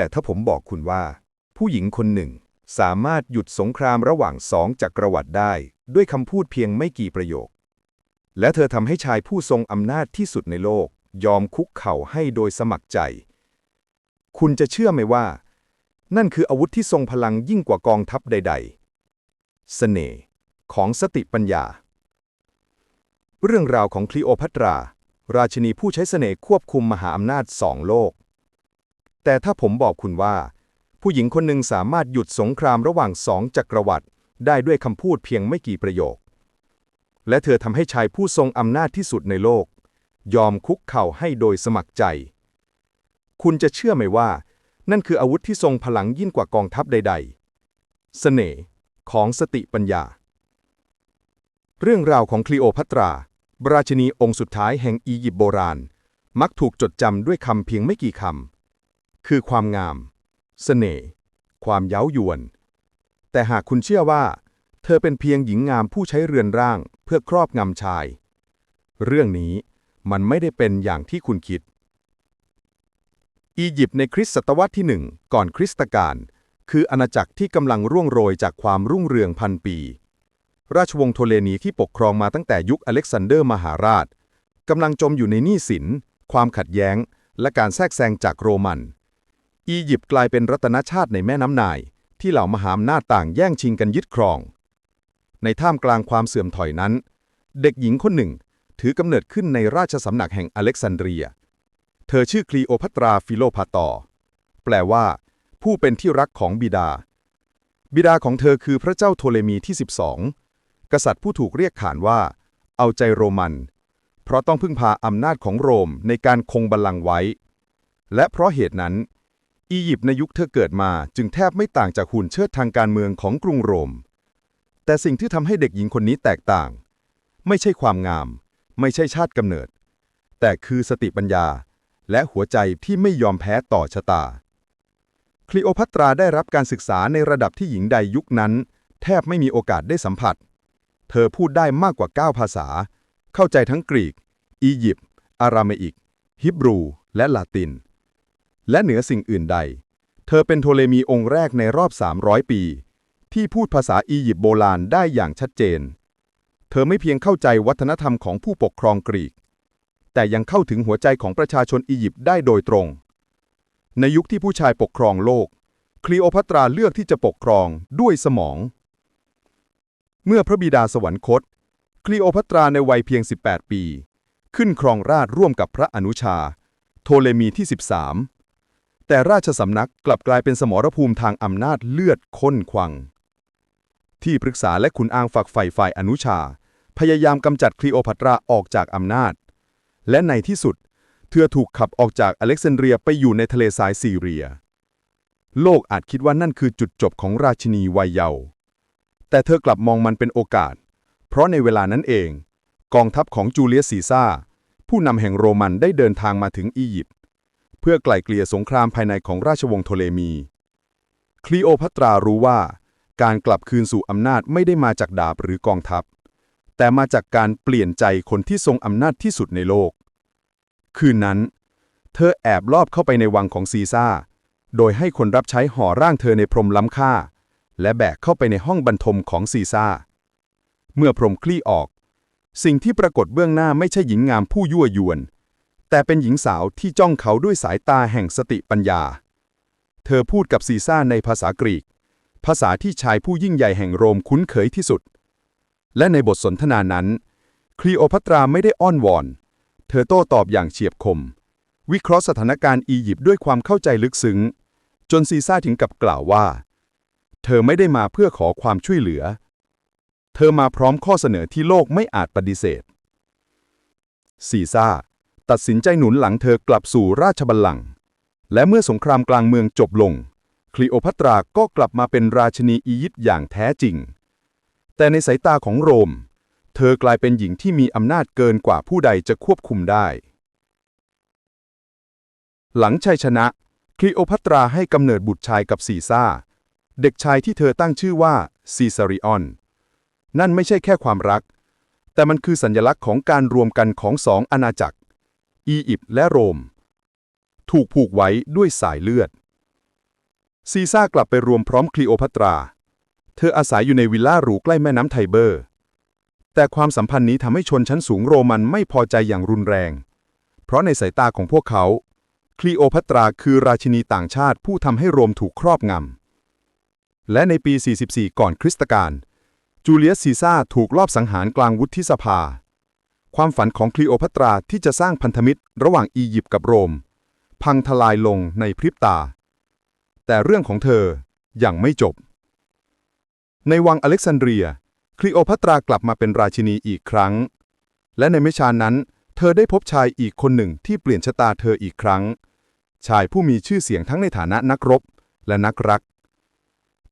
แต่ถ้าผมบอกคุณว่า ผู้หญิงคนหนึ่ง สามารถหยุดสงครามระหว่างสองจักรวรรดิได้ ด้วยคำพูดเพียงไม่กี่ประโยค และเธอทำให้ชายผู้ทรงอำนาจที่สุดในโลก ยอมคุกเข่าให้โดยสมัครใจ คุณจะเชื่อไหมว่า นั่นคืออาวุธที่ทรงพลังยิ่งกว่ากองทัพใดๆเสน่ห์ของสติปัญญา เรื่องราวของคลีโอพัตรา ราชินีผู้ใช้เสน่ห์ควบคุมมหาอำนาจสองโลก แต่ถ้าผมบอกคุณว่า ผู้หญิงคนหนึ่งสามารถหยุดสงครามระหว่างสองจักรวรรดิได้ด้วยคำพูดเพียงไม่กี่ประโยค และเธอทำให้ชายผู้ทรงอำนาจที่สุดในโลก ยอมคุกเข่าให้โดยสมัครใจ คุณจะเชื่อไหมว่า นั่นคืออาวุธที่ทรงพลังยิ่งกว่ากองทัพใดๆเสน่ห์ของสติปัญญา เรื่องราวของคลีโอพัตรา ราชินีองค์สุดท้ายแห่งอียิปต์โบราณ มักถูกจดจำด้วยคำเพียงไม่กี่คำ คือความงามเสน่ห์ความเย้ายวน แต่หากคุณเชื่อว่า เธอเป็นเพียงหญิงงามผู้ใช้เรือนร่างเพื่อครอบงำชาย เรื่องนี้มันไม่ได้เป็นอย่างที่คุณคิด อียิปต์ในคริสตศตวรรษที่หนึ่งก่อนคริสตกาลคืออาณาจักรที่กำลังร่วงโรยจากความรุ่งเรืองพันปี ราชวงศ์โทเลนีที่ปกครองมาตั้งแต่ยุคอเล็กซานเดอร์มหาราชกำลังจมอยู่ในหนี้สิน ความขัดแย้ง และการแทรกแซงจากโรมัน อียิปต์กลายเป็นรัตนชาติในแม่น้ำนาย ที่เหล่ามหาอำนาจต่างแย่งชิงกันยึดครอง ในท่ามกลางความเสื่อมถอยนั้น เด็กหญิงคนหนึ่งถือกำเนิดขึ้นในราชสำนักแห่งอเล็กซานเดรีย เธอชื่อคลีโอพัตราฟิโลพาตอ แปลว่า ผู้เป็นที่รักของบิดา บิดาของเธอคือพระเจ้าโทเลมีที่ 12 กษัตริย์ผู้ถูกเรียกขานว่า เอาใจโรมัน เพราะต้องพึ่งพาอำนาจของโรมในการคงบัลลังก์ไว้ และเพราะเหตุนั้น อียิปต์ในยุคเธอเกิดมาจึงแทบไม่ต่างจากหุ่นเชิดทางการเมืองของกรุงโรม แต่สิ่งที่ทำให้เด็กหญิงคนนี้แตกต่าง ไม่ใช่ความงาม ไม่ใช่ชาติกำเนิด แต่คือสติปัญญา และหัวใจที่ไม่ยอมแพ้ต่อชะตา คลีโอพัตราได้รับการศึกษาในระดับที่หญิงใดยุคนั้น แทบไม่มีโอกาสได้สัมผัส เธอพูดได้มากกว่า 9 ภาษา เข้าใจทั้งกรีก อียิปต์ อาราเมอิก ฮิบรู และลาติน และเหนือสิ่งอื่นใด เธอเป็นโทเลมีองค์แรกในรอบ 300 ปี ที่พูดภาษาอียิปต์โบราณได้อย่างชัดเจน เธอไม่เพียงเข้าใจวัฒนธรรมของผู้ปกครองกรีก แต่ยังเข้าถึงหัวใจของประชาชนอียิปต์ได้โดยตรง ในยุคที่ผู้ชายปกครองโลก คลีโอพัตราเลือกที่จะปกครองด้วยสมอง เมื่อพระบิดาสวรรคต คลีโอพัตราในวัยเพียง 18 ปี ขึ้นครองราชร่วมกับพระอนุชา โทเลมีที่ 13 แต่ราชสำนักกลับกลายเป็นสมรภูมิทางอำนาจเลือดข้นควัง ที่ปรึกษาและขุนอางฝักใฝ่ฝ่ายอนุชา พยายามกำจัดคลีโอพัตราออกจากอำนาจ และในที่สุด เธอถูกขับออกจากอเล็กซานเดรียไปอยู่ในทะเลทรายซีเรีย โลกอาจคิดว่านั่นคือจุดจบของราชินีวัยเยาว์แต่เธอกลับมองมันเป็นโอกาส เพราะในเวลานั้นเอง กองทัพของจูเลียสซีซ่าผู้นำแห่งโรมันได้เดินทางมาถึงอียิปต์ เพื่อไกล่เกลี่ยสงครามภายในของราชวงศ์โทเลมี คลีโอพัตรารู้ว่า การกลับคืนสู่อำนาจไม่ได้มาจากดาบหรือกองทัพ แต่มาจากการเปลี่ยนใจคนที่ทรงอำนาจที่สุดในโลก คืนนั้น เธอแอบลอบเข้าไปในวังของซีซ่า โดยให้คนรับใช้ห่อร่างเธอในพรมล้ำค่า และแบกเข้าไปในห้องบรรทมของซีซ่า เมื่อพรมคลี่ออก สิ่งที่ปรากฏเบื้องหน้าไม่ใช่หญิงงามผู้ยั่วยวน แต่เป็นหญิงสาวที่จ้องเขาด้วยสายตาแห่งสติปัญญา เธอพูดกับซีซ่าในภาษากรีก ภาษาที่ชายผู้ยิ่งใหญ่แห่งโรมคุ้นเคยที่สุด และในบทสนทนานั้น คลีโอพัตราไม่ได้อ้อนวอน เธอโต้ตอบอย่างเฉียบคม วิเคราะห์สถานการณ์อียิปต์ด้วยความเข้าใจลึกซึ้ง จนซีซ่าถึงกับกล่าวว่า เธอไม่ได้มาเพื่อขอความช่วยเหลือ เธอมาพร้อมข้อเสนอที่โลกไม่อาจปฏิเสธซีซ่า ตัดสินใจหนุนหลังเธอกลับสู่ราชบัลลังก์และเมื่อสงครามกลางเมืองจบลง คลีโอพัตราก็กลับมาเป็นราชินีอียิปต์อย่างแท้จริง แต่ในสายตาของโรม เธอกลายเป็นหญิงที่มีอำนาจเกินกว่าผู้ใดจะควบคุมได้ หลังชัยชนะ คลีโอพัตราให้กำเนิดบุตรชายกับซีซ่า เด็กชายที่เธอตั้งชื่อว่าซีซาริออน นั่นไม่ใช่แค่ความรัก แต่มันคือสัญลักษณ์ของการรวมกันของสองอาณาจักร อียิปต์และโรม ถูกผูกไว้ด้วยสายเลือด ซีซ่ากลับไปรวมพร้อมคลีโอพัตรา เธออาศัยอยู่ในวิลล่าหรูใกล้แม่น้ำไทเบอร์ แต่ความสัมพันธ์นี้ทำให้ชนชั้นสูงโรมันไม่พอใจอย่างรุนแรง เพราะในสายตาของพวกเขาคลีโอพัตราคือราชินีต่างชาติผู้ทำให้โรมถูกครอบงำ และในปี 44 ก่อนคริสตกาลจูเลียสซีซ่าถูกลอบสังหารกลางวุฒิสภา ความฝันของคลีโอพัตราที่จะสร้างพันธมิตรระหว่างอียิปต์กับโรม พังทลายลงในพริบตา แต่เรื่องของเธอยังไม่จบ ในวังอเล็กซานเดรีย คลีโอพัตรากลับมาเป็นราชินีอีกครั้ง และในไม่ช้านั้น เธอได้พบชายอีกคนหนึ่งที่เปลี่ยนชะตาเธออีกครั้ง ชายผู้มีชื่อเสียงทั้งในฐานะนักรบและนักรัก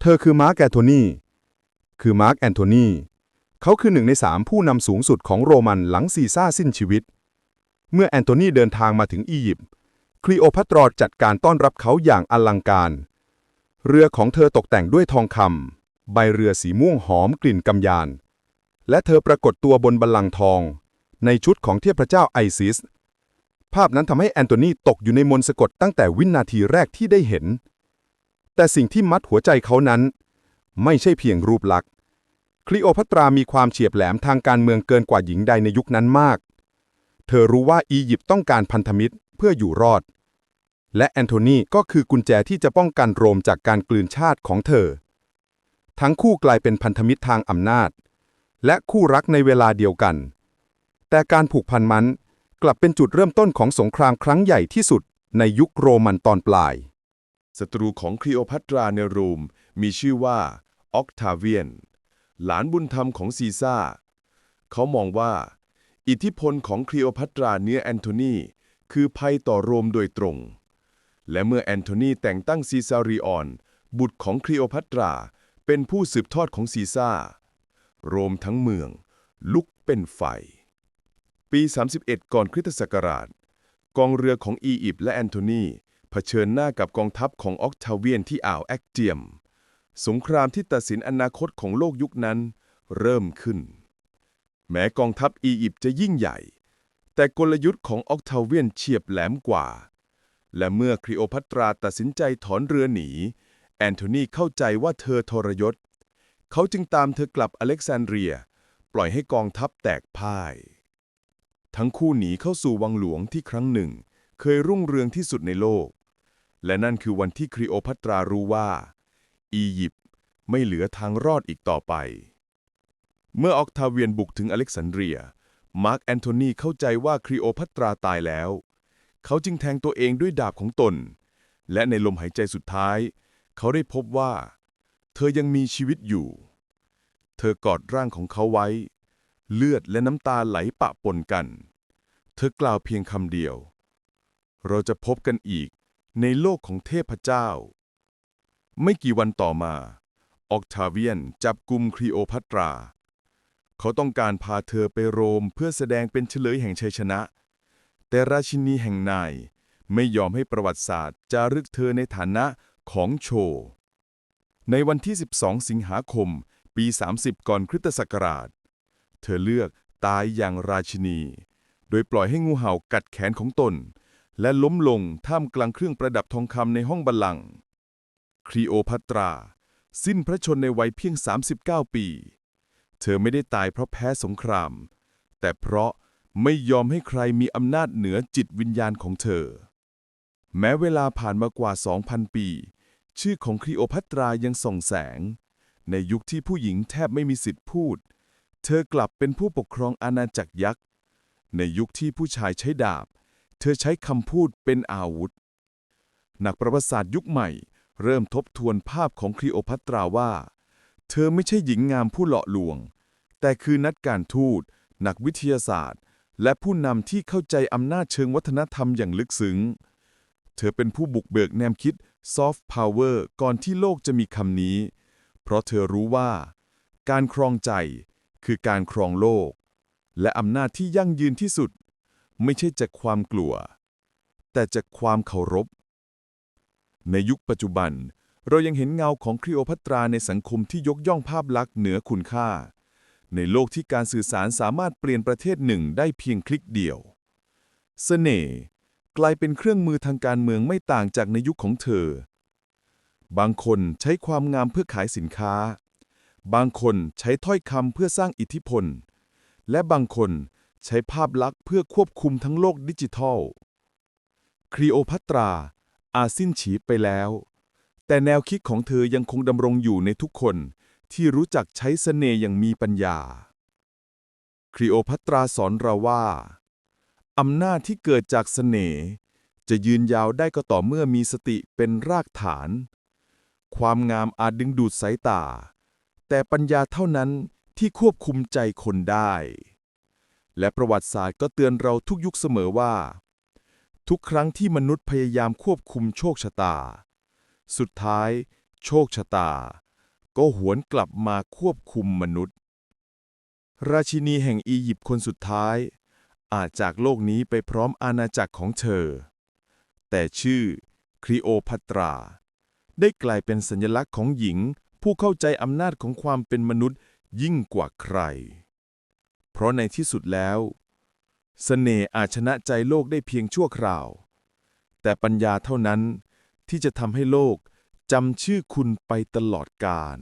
เธอคือมาร์กแอนโทนี คือมาร์กแอนโทนี เขาคือหนึ่งในสามผู้นำสูงสุดของโรมันหลังซีซ่าสิ้นชีวิต เมื่อแอนโทนีเดินทางมาถึงอียิปต์คลีโอพัตรอจัดการต้อนรับเขาอย่างอลังการ เรือของเธอตกแต่งด้วยทองคำใบเรือสีม่วงหอมกลิ่นกำยาน และเธอปรากฏตัวบนบัลลังก์ทอง ในชุดของเทพเจ้าไอซิส ภาพนั้นทำให้แอนโทนีตกอยู่ในมนต์สะกดตั้งแต่วินาทีแรกที่ได้เห็น แต่สิ่งที่มัดหัวใจเขานั้น ไม่ใช่เพียงรูปลักษณ์ คลีโอพัตรามีความเฉียบแหลมทางการเมืองเกินกว่าหญิงใดในยุคนั้นมาก เธอรู้ว่าอียิปต์ต้องการพันธมิตรเพื่ออยู่รอด และแอนโทนีก็คือกุญแจที่จะป้องกันโรมจากการกลืนชาติของเธอ ทั้งคู่กลายเป็นพันธมิตรทางอำนาจ และคู่รักในเวลาเดียวกัน แต่การผูกพันมันกลับเป็นจุดเริ่มต้นของสงครามครั้งใหญ่ที่สุดในยุคโรมันตอนปลาย ศัตรูของคลีโอพัตราในโรมมีชื่อว่าออกทาเวียน หลานบุญธรรมของซีซ่า เขามองว่า อิทธิพลของคลีโอพัตราเนื้อแอนโทนีคือภัยต่อโรมโดยตรง และเมื่อแอนโทนีแต่งตั้งซีซาริออน บุตรของคลีโอพัตรา เป็นผู้สืบทอดของซีซ่า โรมทั้งเมือง ลุกเป็นไฟ ปี 31 ก่อนคริสตศักราช กองเรือของอียิปต์และแอนโทนีเผชิญหน้ากับกองทัพของออกทาเวียนที่อ่าวแอคเจียม สงครามที่ตัดสินอนาคตของโลกยุคนั้นเริ่มขึ้น แม้กองทัพอียิปต์จะยิ่งใหญ่ แต่กลยุทธ์ของออกทาเวียนเฉียบแหลมกว่า และเมื่อคลีโอพัตราตัดสินใจถอนเรือหนี แอนโทนีเข้าใจว่าเธอทรยศ เขาจึงตามเธอกลับอเล็กซานเดรีย ปล่อยให้กองทัพแตกพ่าย ทั้งคู่หนีเข้าสู่วังหลวงที่ครั้งหนึ่ง เคยรุ่งเรืองที่สุดในโลก และนั่นคือวันที่คลีโอพัตรารู้ว่า อียิปต์ไม่เหลือทางรอดอีกต่อไป เมื่อออกทาเวียนบุกถึงอเล็กซานเดรีย มาร์กแอนโทนีเข้าใจว่าคลีโอพัตราตายแล้ว เขาจึงแทงตัวเองด้วยดาบของตน และในลมหายใจสุดท้าย เขาได้พบว่า เธอยังมีชีวิตอยู่ เธอกอดร่างของเขาไว้ เลือดและน้ำตาไหลปะปนกัน เธอกล่าวเพียงคำเดียว เราจะพบกันอีกในโลกของเทพเจ้า ไม่กี่วันต่อมา ออกทาเวียนจับกลุ่มคลีโอพัตรา เขาต้องการพาเธอไปโรมเพื่อแสดงเป็นเฉลยแห่งชัยชนะ แต่ราชินีแห่งนายไม่ยอมให้ประวัติศาสตร์จารึกเธอในฐานะของโชว์ในวันที่ 12 สิงหาคม ปี 30 ก่อนคริสตศักราช เธอเลือกตายอย่างราชินี โดยปล่อยให้งูเห่ากัดแขนของตน และล้มลงท่ามกลางเครื่องประดับทองคำในห้องบัลลังก์ คลีโอพัตรา สิ้นพระชนในวัยเพียง 39 ปี เธอไม่ได้ตายเพราะแพ้สงคราม แต่เพราะไม่ยอมให้ใครมีอำนาจเหนือจิตวิญญาณของเธอ แม้เวลาผ่านมากว่า 2,000 ปี ชื่อของคลีโอพัตรายังส่องแสง ในยุคที่ผู้หญิงแทบไม่มีสิทธิ์พูด เธอกลับเป็นผู้ปกครองอาณาจักรยักษ์ ในยุคที่ผู้ชายใช้ดาบ เธอใช้คำพูดเป็นอาวุธ นักประวัติศาสตร์ยุคใหม่ เริ่มทบทวนภาพของคลีโอพัตราว่า เธอไม่ใช่หญิงงามผู้หล่อลวง แต่คือนักการทูต นักวิทยาศาสตร์ และผู้นำที่เข้าใจอำนาจเชิงวัฒนธรรมอย่างลึกซึ้ง เธอเป็นผู้บุกเบิกแนวคิด soft power ก่อนที่โลกจะมีคำนี้ เพราะเธอรู้ว่า การครองใจคือการครองโลก และอำนาจที่ยั่งยืนที่สุด ไม่ใช่จากความกลัว แต่จากความเคารพ ในยุคปัจจุบัน เรายังเห็นเงาของคลีโอพัตราในสังคมที่ยกย่องภาพลักษณ์เหนือคุณค่า ในโลกที่การสื่อสารสามารถเปลี่ยนประเทศหนึ่งได้เพียงคลิกเดียวเสน่ห์กลายเป็นเครื่องมือทางการเมืองไม่ต่างจากในยุคของเธอ บางคนใช้ความงามเพื่อขายสินค้า บางคนใช้ถ้อยคำเพื่อสร้างอิทธิพล และบางคนใช้ภาพลักษณ์เพื่อควบคุมทั้งโลกดิจิทัลคลีโอพัตรา อาสิ้นฉีไปแล้ว แต่แนวคิดของเธอยังคงดำรงอยู่ในทุกคนที่รู้จักใช้เสน่ห์อย่างมีปัญญาคลีโอพัตราสอนเราว่า อำนาจที่เกิดจากเสน่ห์จะยืนยาวได้ก็ต่อเมื่อมีสติเป็นรากฐาน ความงามอาจดึงดูดสายตา แต่ปัญญาเท่านั้นที่ควบคุมใจคนได้ และประวัติศาสตร์ก็เตือนเราทุกยุคเสมอว่า ทุกครั้งที่มนุษย์พยายามควบคุมโชคชะตา สุดท้าย โชคชะตา ก็หวนกลับมาควบคุมมนุษย์ ราชินีแห่งอียิปต์คนสุดท้าย อาจจากโลกนี้ไปพร้อมอาณาจักรของเธอ แต่ชื่อคลีโอพัตรา ได้กลายเป็นสัญลักษณ์ของหญิง ผู้เข้าใจอำนาจของความเป็นมนุษย์ยิ่งกว่าใคร เพราะในที่สุดแล้ว เสน่ห์อาจชนะใจโลกได้เพียงชั่วคราว แต่ปัญญาเท่านั้นที่จะทำให้โลกจำชื่อคุณไปตลอดกาล